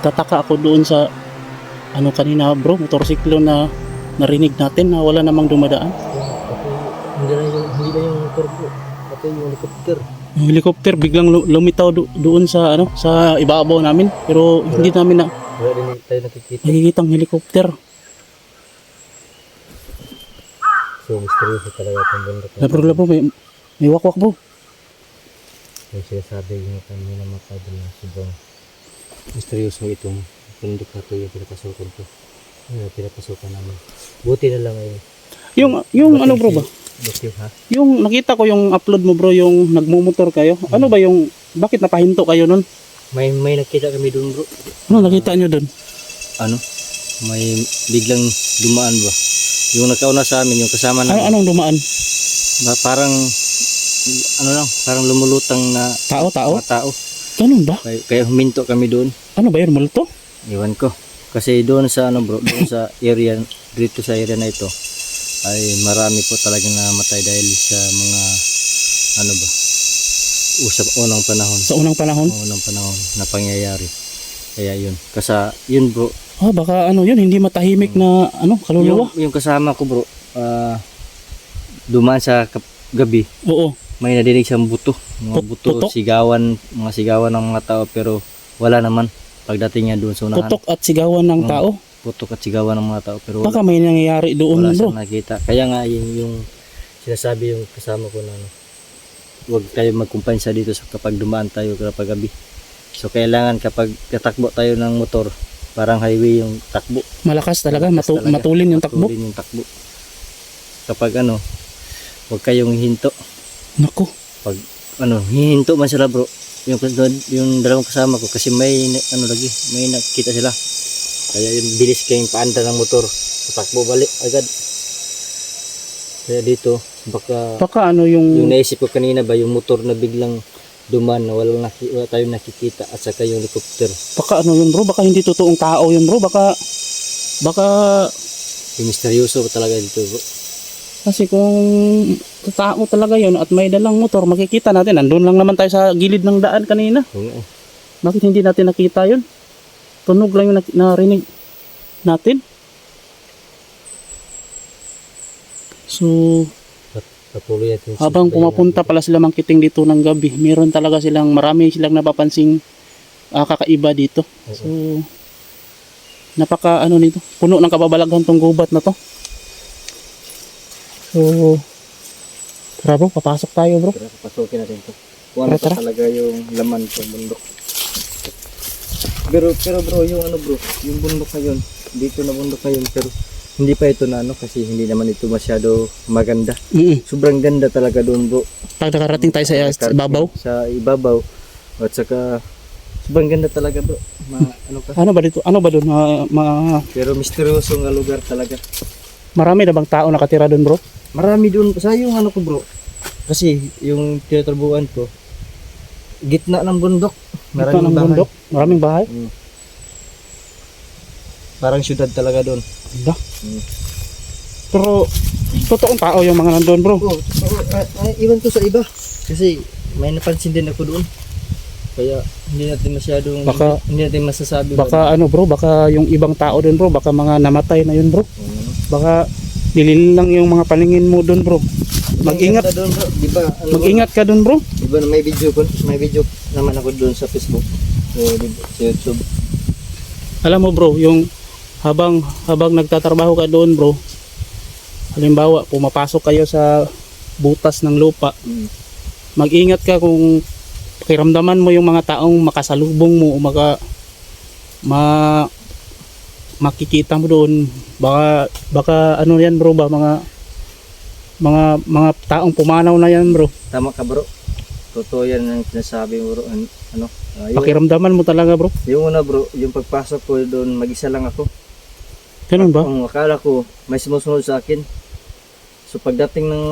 nagtataka ako doon sa ano kanina bro, motorsiklo na narinig natin na wala namang dumadaan. Hindi lang yung, hindi lang yung po. Pati yung helicopter. Yung helicopter biglang lu- lumitaw do- doon sa ano sa ibabaw namin pero hindi namin na Wala din tayo nakikita. nakikita ang helicopter. So, misteryoso talaga itong bundok. Na bro, bro, may, may wakwak bro. Yung sinasabi yung kanina mata doon na sobrang misteryoso itong bundok na ito yung pinapasukan ko. Yung pinapasukan namin. Buti na lang ay Yung yung ano bro ba? Bakyo ha? Yung nakita ko yung upload mo bro, yung nagmumotor kayo. Ano ba yung bakit napahinto kayo nun? May may nakita kami doon bro. Ano nakita nyo doon? Ano? May biglang dumaan ba? Yung nakauna sa amin, yung kasama Ano anong dumaan? ba, parang ano lang, parang lumulutang na Tao, tao? mga tao. Ganun ba? Kaya, kaya huminto kami doon. Ano ba yun, multo? Iwan ko. Kasi doon sa ano bro, doon sa area, dito sa area na ito, ay marami po talagang namatay dahil sa mga ano ba, usap unang panahon. Sa unang panahon? Unang panahon na pangyayari. Kaya yun. Kasi yun bro, Ah, baka ano yun, hindi matahimik na ano, kaluluwa. yung, yung kasama ko bro, ah, dumaan sa gabi, Oo. May nadinig siyang buto. Mga buto, putok? sigawan, mga sigawan ng mga tao pero wala naman pagdating niya doon sa unahan. Putok at sigawan ng Oo. tao. Putok at sigawan ng mga tao pero wala, Baka may nangyayari doon wala bro. siyang nakita. Kaya nga yung, yung sinasabi yung kasama ko na ano, huwag tayo magkumpansa dito sa kapag dumaan tayo kapag gabi. So kailangan kapag tatakbo tayo ng motor, parang highway yung takbo. Malakas talaga, Malakas matu- talaga. matulin yung takbo. Matulin yung takbo. Kapag ano, huwag kayong hinto. Nako. Pag ano, hihinto man sila bro. Yung, yung dalawang kasama ko kasi may ano lagi, may nakita sila. Kaya yung bilis kayong paanda ng motor. Tatakbo balik agad. Kaya dito, baka Baka ano yung yung naisip ko kanina ba, yung motor na biglang duman na walang naki, wala tayong nakikita at saka yung helicopter. baka ano yun bro, baka hindi totoong tao yun bro, baka baka Yung misteryoso talaga dito bro. Kasi kung tao talaga yun at may dalang motor, makikita natin. Nandun lang naman tayo sa gilid ng daan kanina. Oo. Bakit hindi natin nakita yun? Tunog lang yung narinig natin. So, habang pumapunta pala sila mangkiting dito ng gabi, meron talaga silang, marami silang napapansing ah, kakaiba dito. So, napaka ano nito, puno ng kababalaghan tong gubat na to. So, tara bro, papasok tayo bro. Tara, pasukin natin to. Kung ano Tara, pa tara. talaga yung laman ng bundok. Pero, pero bro, yung ano bro, yung bundok ngayon, dito na bundok ngayon, pero hindi pa ito na ano, kasi hindi naman ito masyado maganda. Mm Sobrang ganda talaga doon bro. Pag nakarating tayo sa, sa ibabaw, Sa ibabaw. At saka, sobrang ganda talaga bro. Ma, ano ka? ano ba dito? Ano ba doon? Ma, ma- Pero misteryoso nga lugar talaga. marami na bang tao nakatira doon bro? Marami doon, sa yung ano ko bro. Kasi yung tinatrabuhan ko, gitna ng bundok. Maraming ng bahay. bundok, maraming bahay. Mm. Parang syudad talaga doon. Ganda. Mm. Pero, totoong tao yung mga nandun bro. Oo, oo, ah, ah, iwan ko sa iba. Kasi may napansin din ako doon. Kaya hindi natin masyadong Baka- hindi natin masasabi ba- Baka ano bro, baka yung ibang tao doon bro, baka mga namatay na yun bro. Oo. Baka nilil lang yung mga paningin mo doon bro. Mag-ingat? Ano, mag-ingat ka doon bro. Di ba may video ko, may video naman ako doon sa Facebook. Sa YouTube. Alam mo bro, yung habang habang nagtatrabaho ka doon bro, halimbawa pumapasok kayo sa butas ng lupa, Mm. mag-ingat ka kung pakiramdaman mo yung mga taong makasalubong mo o maka ma makikita mo doon baka baka ano yan bro ba mga mga mga taong pumanaw na yan bro Tama ka bro. Totoo yan ang sinasabi mo bro. An- Ano? Ah, yung, pakiramdaman mo talaga bro yung una bro, yung pagpasok ko doon, mag-isa lang ako. ganun ba Ang akala ko, may sumusunod sa akin. So pagdating ng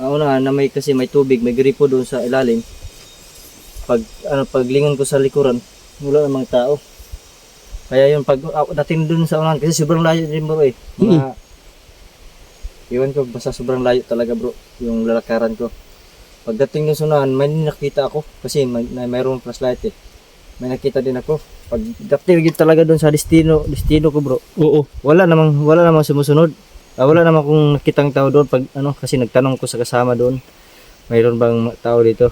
uh, una na may kasi may tubig, may gripo doon sa ilalim. Pag ano paglingon ko sa likuran, wala namang tao. Kaya yung pag ako dating doon sa unahan kasi sobrang layo din bro eh. Mga Iwan ko basta sobrang layo talaga bro yung lalakaran ko. Pagdating doon sa unahan, may nakita ako kasi may, may mayroong flashlight eh. may nakita din ako. Pag dating yun talaga doon sa destino, destino ko bro. Oo. Wala namang wala namang sumusunod. Ah, wala namang akong nakitang tao doon pag ano kasi nagtanong ko sa kasama doon. Mayroon bang tao dito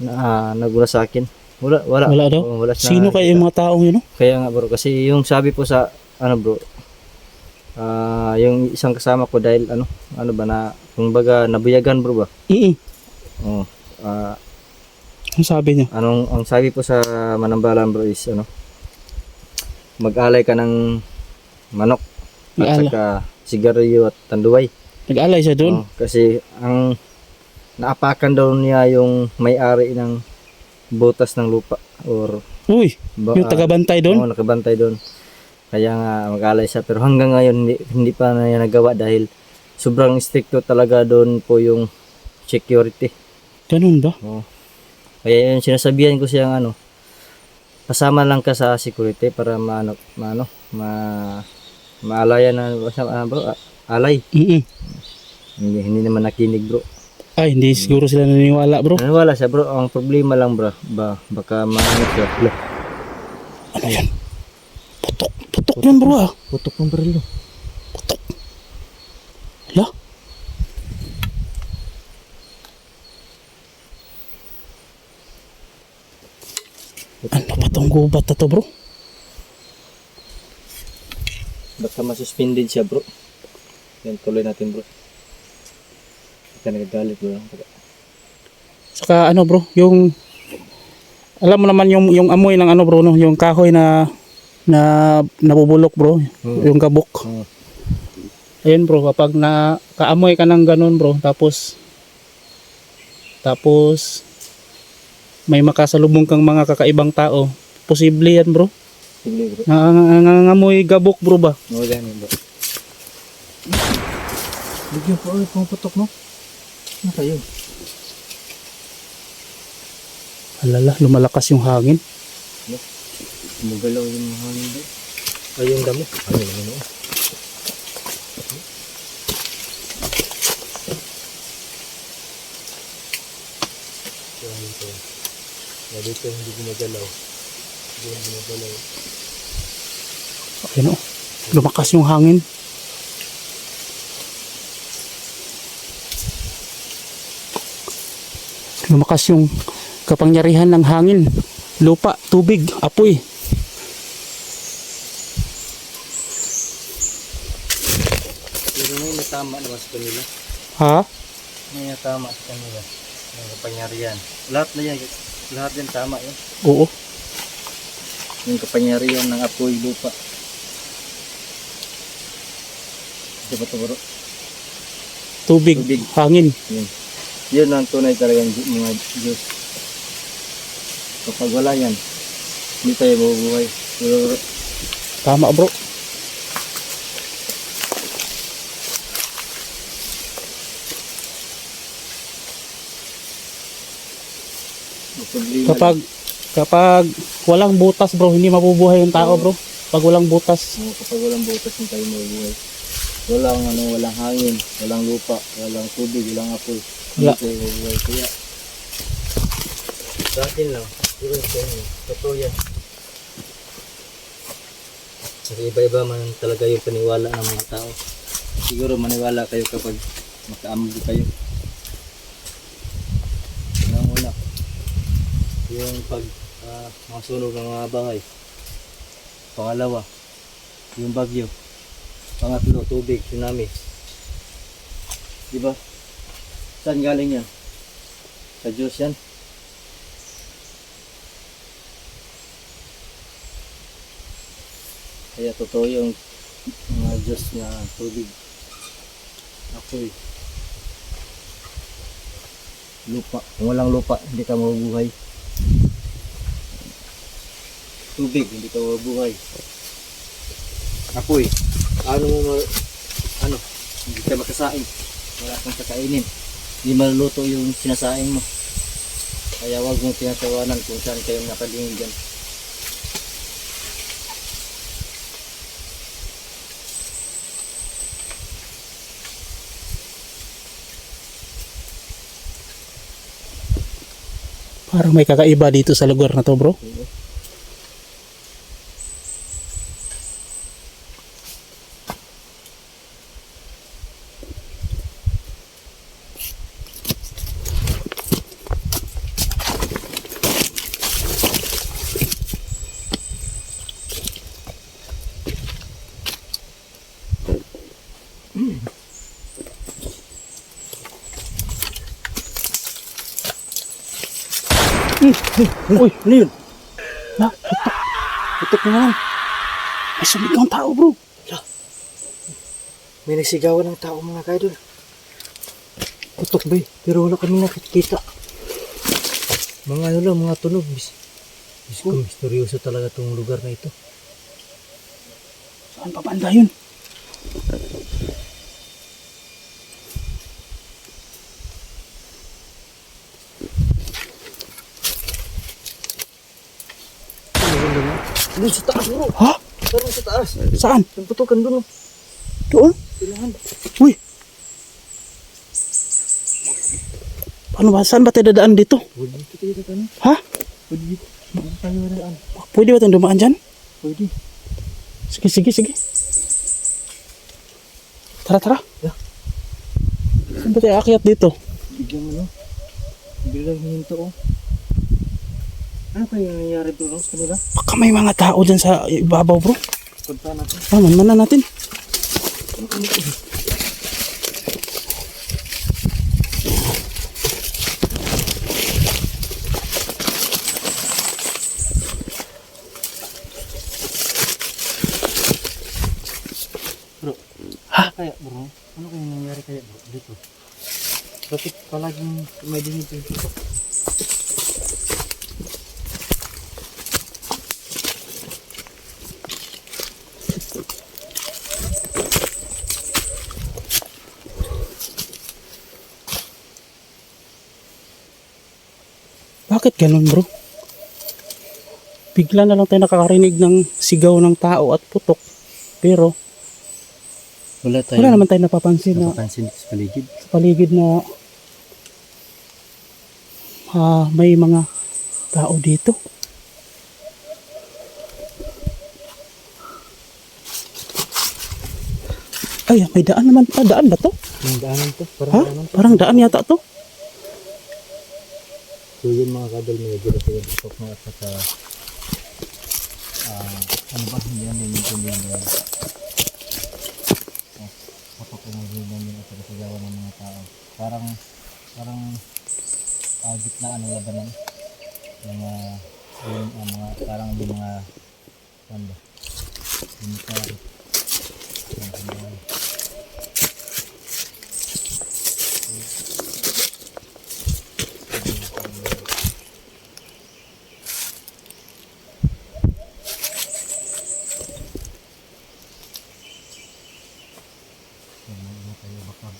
na ah, nagula sa akin? Wala, wala. Wala daw? Oo, wala siya Sino nakita. kaya yung mga taong yun? no? Kaya nga bro, kasi yung sabi po sa ano bro, ah yung isang kasama ko dahil ano, ano ba na, kung baga nabuyagan bro ba? Mm Oo. ah Ang sabi niya? anong ang sabi po sa Manambalan bro is ano, mag-alay ka ng manok at Mag-alay. saka sigarilyo at tanduay. Nag-alay siya doon? Oo, kasi ang naapakan daw niya yung may-ari ng butas ng lupa or Uy, ba, yung taga-bantay doon? Oo, nakabantay doon. Kaya nga mag-alay siya. Pero hanggang ngayon hindi, hindi pa na niya nagawa dahil sobrang stricto talaga doon po yung security. Ganun ba? Oo. Kaya yun, sinasabihan ko siyang ano, pasama lang ka sa security para maano, maano, ma, maalayan na, ah, bro, ah, alay. Mm Hindi, hindi naman nakinig bro. Ay, hindi siguro sila naniniwala bro. Naniwala siya bro, ang problema lang bro, ba, baka maano siya. Ano yan? Putok. Putok yan bro ah. putok ng baril. Putok. Hala? Ano ba tong gubat na to bro? Baka masuspended siya bro. Yan, tuloy natin bro. Baka nagagalit bro. Saka ano bro, yung alam mo naman yung yung amoy ng ano bro no, yung kahoy na na nabubulok bro, Hmm. yung kabuk. Oo. Ayun bro, kapag na kaamoy ka ng ganun bro, tapos tapos may makasalubong kang mga kakaibang tao, posible yan bro. Sige bro. Nangangamoy gabok bro ba? Oo, yan bro. Bigyan po ulit pumaputok no? Ano kayo? Alala, lumalakas yung hangin. Mugalaw yung mga hangin bro. Ay, yung damo. Ay, yung damo. Ya, dito hindi gumagalaw. Hindi gumagalaw. Ayun oh, lumakas yung hangin. Lumakas yung kapangyarihan ng hangin, lupa, tubig, apoy. Pero may natama naman sa kanila. Ha? May natama sa kanila. May kapangyarihan. Lahat na yan. Lahat yan tama yun. Oo. Yung kapangyarihan ng apoy lupa. Di ba ito bro? Tubig, Tubig. hangin. Yun. Yun ang tunay talagang mga Diyos. Kapag wala yan, hindi tayo mabubuhay. Tama bro. Kapag kapag walang butas bro, hindi mabubuhay yung tao bro. Pag walang butas. Oo, kapag walang butas hindi tayo mabubuhay. Walang ano, walang hangin, walang lupa, walang tubig, walang apoy. Wala. mabubuhay. Kaya, sa akin lang, yun sa inyo, totoo yan. Kasi iba-iba man talaga yung paniwala ng mga tao. Siguro maniwala kayo kapag makaamgo kayo. Yung una, yung pag uh, mga sunog ng mga bahay. Pangalawa, yung bagyo. Pangatlo, tubig, tsunami. Di ba? Saan galing yan? Sa Diyos yan. Kaya totoo yung mga Diyos na tubig. Apoy. Lupa. Kung walang lupa, hindi ka mabubuhay. Tubig, hindi ka mabubuhay. Apoy. Ano mo ano, hindi ka makasaing. Wala kang kakainin. Hindi maluluto yung sinasaing mo. Kaya wag mong tinatawanan kung saan kayo nakalingin dyan. Parang may kakaiba dito sa lugar na to bro. Uy, ano yun? Na, putok. Putok na naman. May sumigaw ang tao bro. May nagsigawan ng tao mga kaidol. Putok ba pero wala kami nakikita. Mga ano lang, mga tunog. Bis, bis ko, misteryoso talaga tong lugar na ito. Saan pa banda yun? Sa taas bro. Ha? Parang sa taas. Saan? Putukan doon. oh. Doon? Pilahan. Uy! Paano ba? Saan ba tayo dadaan dito? Pwede dito tayo tanong. Ha? Pwede dito. Dito tayo na Pwede ba tayong dumaan dyan? Pwede. Sige, sige, sige. Tara, tara. Yeah. Saan ba tayo akyat dito? Bigyan mo no. Oh. Ano kaya nangyayari bro sa kanila? Baka may mga tao dyan sa ibabaw bro. Punta natin. Ah, manmanan natin. Bro, Ha? ano kaya bro? Ano kaya nangyayari kaya bro dito? Bakit palaging may dinig yung Bakit ganun bro? Bigla na lang tayo nakakarinig ng sigaw ng tao at putok. Pero Wala tayo. wala naman tayo napapansin na napapansin sa paligid. sa paligid na ah, may mga tao dito. Ay, may daan naman pa. Daan ba to? Yung daanan to. Parang Ha? daanan to. Parang daan yata to. So yun mga kadol, may gila tayo dito mga at saka ah, ano ba, hindi yan yung hindi yung kapag umagay namin at saka sigawan ng mga tao. Parang, parang uh, gitnaan ng labanan. Mga, yung, ah, mga, parang yung mga, ano ba, military. Yan, yan. Yan, hindi tayo baka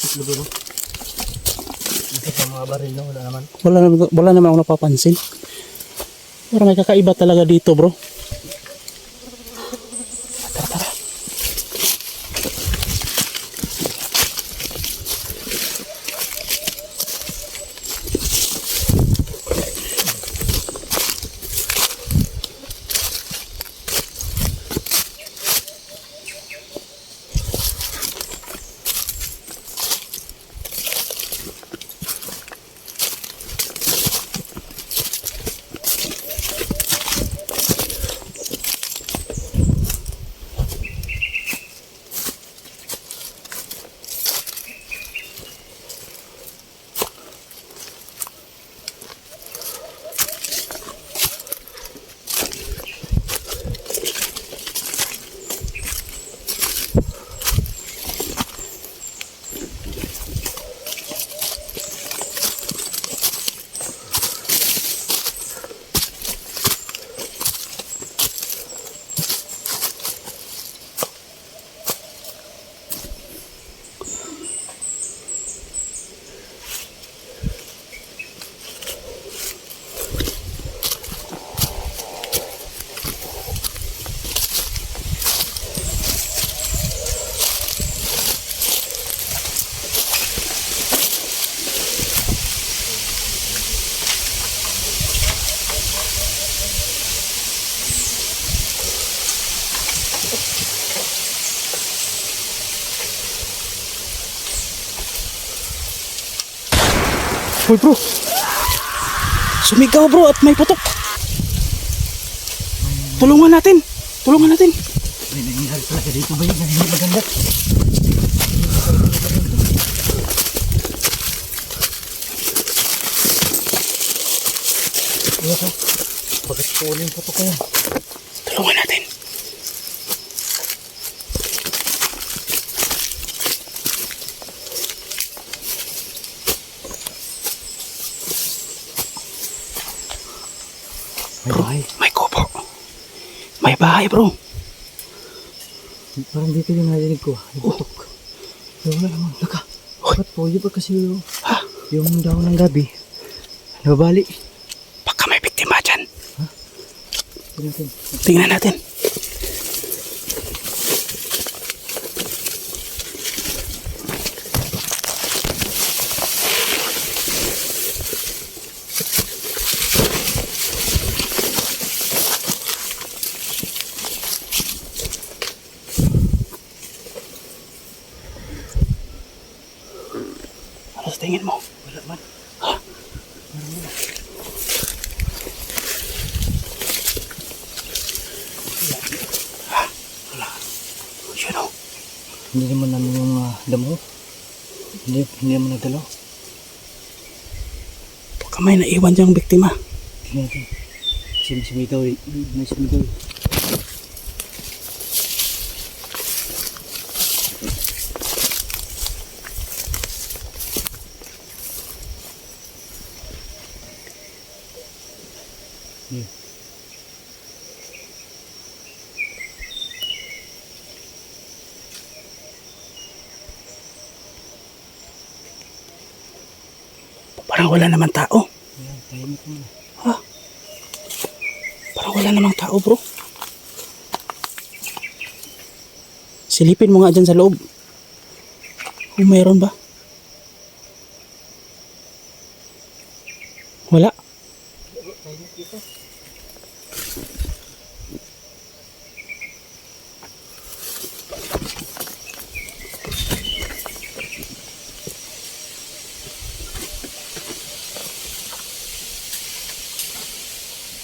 Kaya wala namang usap mo doon. Ito pa mga baril na wala naman. Wala, naman- wala naman ako napapansin. Parang may kakaiba talaga dito bro. Hoy bro. Sumigaw bro at may putok. Tulungan natin. Tulungan natin. May nangyayari talaga dito ba yun? Hindi maganda. Bakit po ulit po kaya? Tulungan natin. May bahay. May kubo. May bahay bro. Parang dito yung narinig ko. Yung putok. Yung wala naman. Naka. Bakit po? Yun ba kasi yung, Ha? yung daw ng gabi? Nababali. Baka may biktima dyan. Tingnan natin. Tingnan natin. Ano sa tingin mo? Wala man. Yun o. Hindi naman namin yung uh, damo. Hindi, hindi naman nagdalaw. Baka may naiwan diyang biktima. Tingnan natin. Kasi may sumigaw eh. May sumigaw eh. Parang wala namang tao. Na. Parang wala namang tao, bro. Silipin mo nga dyan sa loob. Kung mayroon ba? Wala.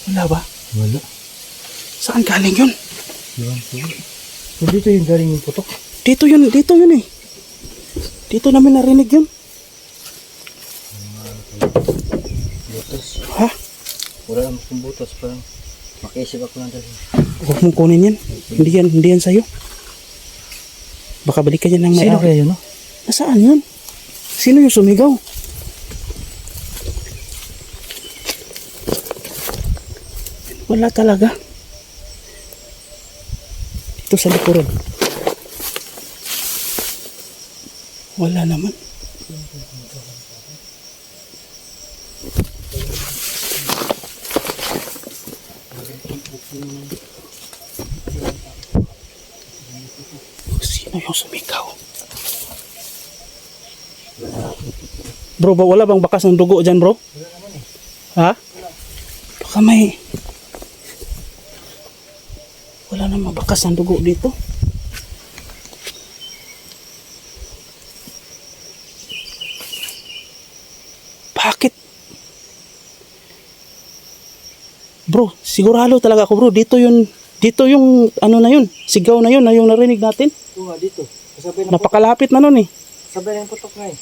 Wala ba? Wala. Saan galing yun? Po. So dito yung galing yung putok. Dito yun, dito yun eh. Dito namin narinig yun. Butas. Ha? Wala naman kong butas. Parang makaisip ako lang dali. Huwag mong kunin yan. Hindi yan, hindi yan sa'yo. Baka balik ka dyan ng may Sino kaya yun, no? Nasaan yun? Sino yung sumigaw? Wala talaga. Dito sa likuran. Wala naman. Sino yung sumigaw? Bro, wala bang bakas ng dugo dyan, bro? Ha? Baka may... Wala namang bakas ng dugo dito. Bakit? Bro, sigurado talaga ako, bro. Dito yun, dito yung, ano na yun, sigaw na yun, na yung narinig natin. Oo nga, dito. Na Napakalapit na nun eh. Sabay na yung putok nga eh.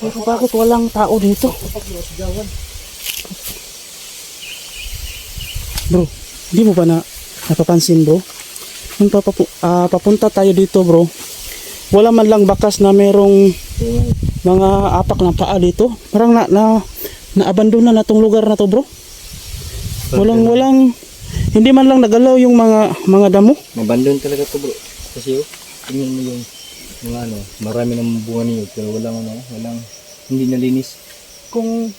Pero bakit walang tao dito? Na. Bro, hindi mo ba na napapansin bro? Nung papapu, ah, papunta tayo dito bro, wala man lang bakas na merong mga apak na paa dito. Parang na, na naabandona na tong lugar na to bro. Walang walang hindi man lang nagalaw yung mga mga damo. Mabandon talaga to bro. Kasi oh, tingnan mo yung mga ano, marami ng bunga niyo pero walang ano, walang hindi nalinis. Kung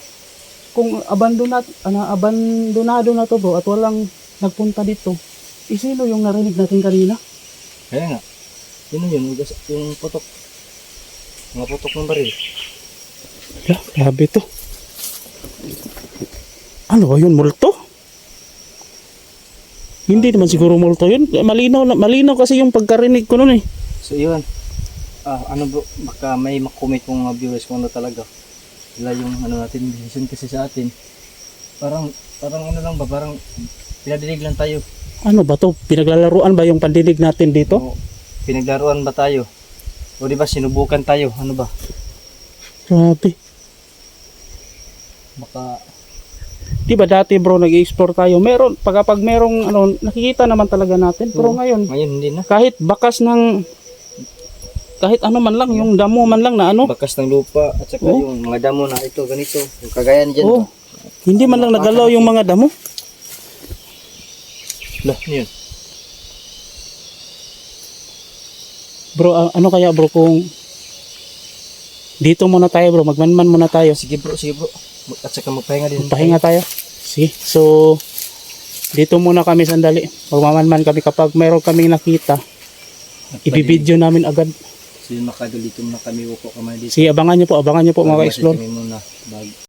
kung abandonat ana abandonado na to bro at walang nagpunta dito. Eh, sino yung narinig natin kanina? Kaya nga, yun yun, yung, yung putok. Mga putok ng baril. Ya, grabe to. Ano ba yun, multo? Hindi naman siguro multo yun. Malinaw, na- malinaw kasi yung pagkarinig ko nun eh. So yun, ah, ano bro, baka may makomment kung mga viewers kung ano talaga. Sila yung ano natin, decision kasi sa atin. Parang, parang ano lang ba, parang pinadilig lang tayo. Ano ba to? Pinaglalaruan ba yung pandinig natin dito? O, pinaglaruan ba tayo? O di ba sinubukan tayo? Ano ba? Grabe. Baka Di ba dati bro nag-explore tayo? Meron, pag, pag merong ano, nakikita naman talaga natin. Pero ngayon, ngayon hindi na. kahit bakas ng kahit ano man lang, yung damo man lang na ano, Bakas ng lupa at saka Oo. yung mga damo na ito, ganito. Yung kagayan dyan. oh, hindi man lang nagalaw yung mga damo. Lah, yun? Bro, a- ano kaya bro kung dito muna tayo bro, magmanman muna tayo. Sige bro, sige bro. At saka magpahinga din. Pahinga tayo. Sige, so dito muna kami sandali. Magmamanman kami kapag mayroon kaming nakita. Ibibideo namin agad. Yun makadulito na kami upo kami dito. Sige, abangan nyo po, abangan nyo po mga ka-explore. Kami muna. Bago.